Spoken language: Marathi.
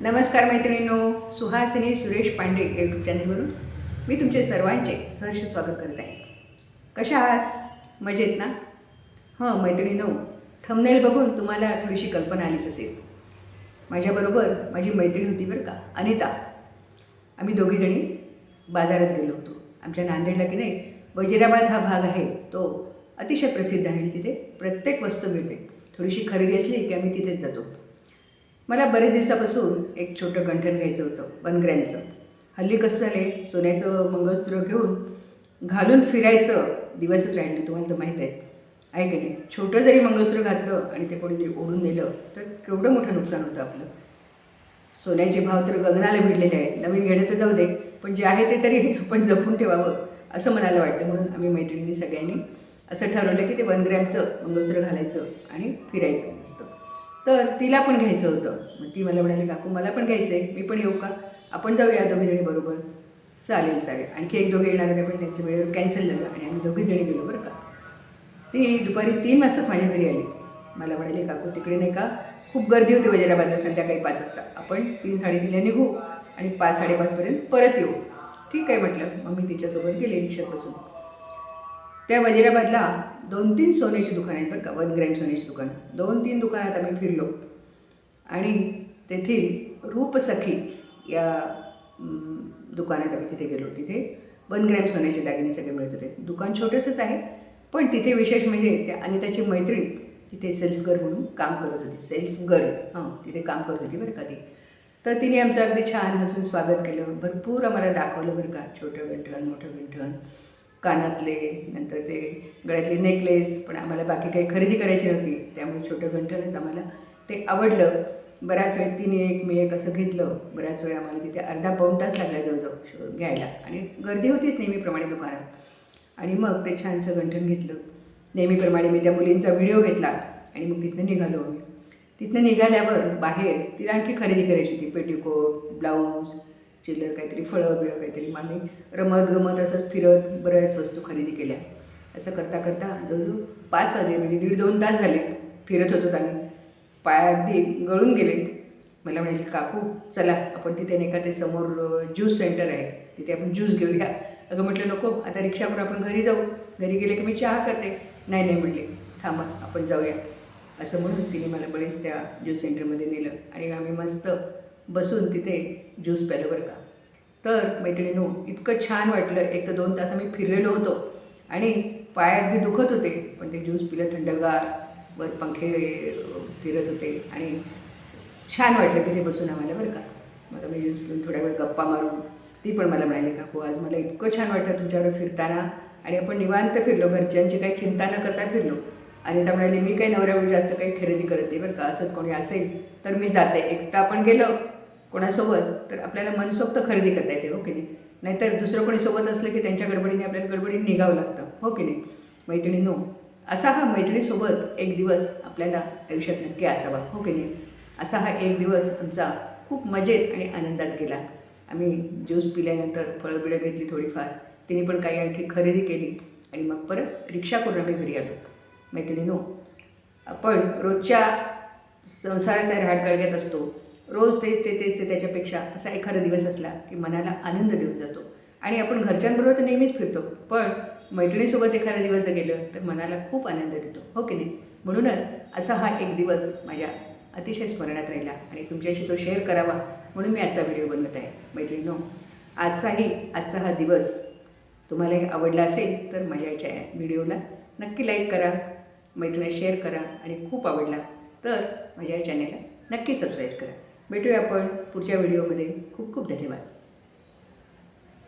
नमस्कार मैत्रिणींनो सुहासिनी सुरेश पांडे यूट्यूब चॅनलवरून मी तुमचे सर्वांचे सहर्ष स्वागत करत आहे. कशा आहात? मजेत ना? हं मैत्रिणीनो थंबनेल बघून तुम्हाला थोडीशी कल्पना आलीच असेल. माझ्याबरोबर माझी मैत्रीण होती बरं का अनिता. आम्ही दोघीजणी बाजारात गेलो होतो. आमच्या नांदेडला की नाही वजिराबाद हा भाग आहे तो अतिशय प्रसिद्ध आहे आणि तिथे प्रत्येक वस्तू मिळते. थोडीशी खरेदी असली की आम्ही तिथेच जातो. मला बरेच दिवसापासून एक छोटं गंठण घ्यायचं होतं वन ग्रॅमचं हल्ली कसं झाले सोन्याचं मंगळसूत्र घेऊन घालून फिरायचं दिवसच राहिले तुम्हाला तर माहीत आहे. आहे की नाही? छोटं जरी मंगळसूत्र घातलं आणि ते कोणीतरी ओढून नेलं तर केवढं मोठं नुकसान होतं आपलं. सोन्याचे भाव तर गगनाला भिडलेले आहेत. नवीन घेणं तर जाऊ दे पण जे आहे ते तरी आपण जपून ठेवावं असं मनाला वाटतं. म्हणून आम्ही मैत्रिणी सगळ्यांनी असं ठरवलं की ते वन ग्रॅमचं मंगळसूत्र घालायचं आणि फिरायचं असतं तर तिला पण घ्यायचं होतं. मग ती मला म्हणाली काकू मला पण घ्यायचं आहे मी पण येऊ का? आपण जाऊया दोघीजणी बरोबर. चालेल चालेल. आणखी एक दोघे येणार होते पण त्यांच्या वेळेवर कॅन्सल झालं आणि आम्ही दोघीजणी गेलो बरं का. ती दुपारी तीन वाजता माझ्या घरी आली. मला म्हणाली काकू तिकडे नाही का? खूप गर्दी होती वजिराबादला संध्याकाळी पाच वाजता. आपण तीन साडेतीनला निघू आणि पाच साडेपाचपर्यंत परत येऊ. ठीक आहे म्हटलं. मग मी तिच्यासोबत गेले रिक्षात बसून त्या वजिराबादला दोन तीन सोन्याची दुकानं आहेत बरं का वन ग्रॅम सोन्याची दुकानं. दोन तीन दुकानात आम्ही फिरलो. आणि तेथील रूपसखी या दुकानात आम्ही तिथे गेलो. तिथे वन ग्रॅम सोन्याचे दागिने सगळे मिळत होते. दुकान छोटंसंच आहे पण तिथे विशेष म्हणजे त्या अनिताची मैत्रीण तिथे सेल्स गर्ल म्हणून काम करत होती. सेल्स गर्ल हां तिथे काम करत होती बरं का ती. तर तिने आमचं अगदी छान हसून स्वागत केलं. भरपूर आम्हाला दाखवलं बरं का छोटं गंठण मोठं गंठण कानातले नंतर ते गळ्यातले नेकलेस पण आम्हाला बाकी काही खरेदी करायची नव्हती. त्यामुळे छोटं गंठनच आम्हाला ते आवडलं. बऱ्याच वेळ तिने एक मी एक असं घेतलं. बऱ्याच वेळ आम्हाला तिथे अर्धा पाऊण तास लागला जवळजवळ शो- घ्यायला. आणि गर्दी होतीच नेहमीप्रमाणे दुकानात. आणि मग ते छानसं गंठण घेतलं. नेहमीप्रमाणे मी त्या मुलींचा व्हिडिओ घेतला. आणि मग तिथनं निघालो आम्ही. तिथनं निघाल्यावर बाहेर तिला आणखी खरेदी करायची होती. पेटीकोट ब्लाऊज चिल्लर काहीतरी फळं बिळं काहीतरी मग आम्ही रमत गमत असंच फिरत बऱ्याच वस्तू खरेदी केल्या. असं करता करता जवळजवळ पाच वाजले म्हणजे दीड दोन तास झाले फिरत होतो आम्ही. पाय अगदी गळून गेले. मला म्हणाले काकू चला आपण तिथे नाही का ते समोर ज्यूस सेंटर आहे. तिथे आपण ज्यूस घेऊया अगं म्हटलं नको आता रिक्षावर आपण घरी जाऊ. घरी गेले की मी चहा करते. नाही नाही म्हटले थांबा आपण जाऊया. असं म्हणून तिने मला बरेच त्या ज्यूस सेंटरमध्ये नेलं. आणि आम्ही मस्त बसून तिथे ज्यूस प्यालं बरं का. तर मैत्रिणीनो इतकं छान वाटलं. एक तर दोन तास आम्ही फिरलेलो होतो आणि पाय अगदी दुखत होते पण ते ज्यूस पिलं थंडगार वर पंखे फिरत होते आणि छान वाटलं तिथे बसून आम्हाला बरं का. मग मी ज्यूस पिऊन थोड्या वेळ गप्पा मारून ती पण मला म्हणाली काकू आज मला इतकं छान वाटलं तुमच्यावर फिरताना आणि आपण निवांत फिरलो घरच्यांची काही चिंता न करता फिरलो. आणि त्या म्हणाली मी काही नवऱ्यावर जास्त काही खरेदी करत नाही बरं का असंच कोणी असेल तर मी जाते. एकटा आपण गेलो कोणासोबत तर आपल्याला मनसोक्त खरेदी करता येते हो की नाही? नाहीतर दुसरं कोणी सोबत असलं की त्यांच्या गडबडीने आपल्याला गडबडीने निघावं लागतं हो की नाही? मैत्रिणीनो असा हा मैत्रिणीसोबत एक दिवस आपल्याला आयुष्यात नक्की असावा हो की नाही? असा हा एक दिवस आमचा खूप मजेत आणि आनंदात गेला. आम्ही ज्यूस पिल्यानंतर फळं बिळं घेतली थोडीफार तिने पण काही आणखी खरेदी केली आणि मग परत रिक्षा करून आम्ही घरी आलो. मैत्रिणीनो आपण रोजच्या संसाराच्या रहाटगाडग्यात असतो रोज तेच ते तेच ते त्याच्यापेक्षा असा एखादा दिवस असला की मनाला आनंद देऊन जातो. आणि आपण घरच्यांबरोबर तर नेहमीच फिरतो पण मैत्रिणीसोबत एखादा दिवस जर गेलं तर मनाला खूप आनंद देतो हो की नाही? म्हणूनच असा हा एक दिवस माझ्या अतिशय स्मरणात राहिला आणि तुमच्याशी तो शेअर करावा म्हणून मी आजचा व्हिडिओ बनवत आहे. मैत्रिणीनो आजचाही आजचा हा दिवस तुम्हालाही आवडला असेल तर माझ्या याच्या व्हिडिओला नक्की लाईक करा मैत्रिणी शेअर करा आणि खूप आवडला तर माझ्या या चॅनेलला नक्की सबस्क्राईब करा. भेटूया आपण पुढच्या व्हिडिओमध्ये. खूप खूप धन्यवाद.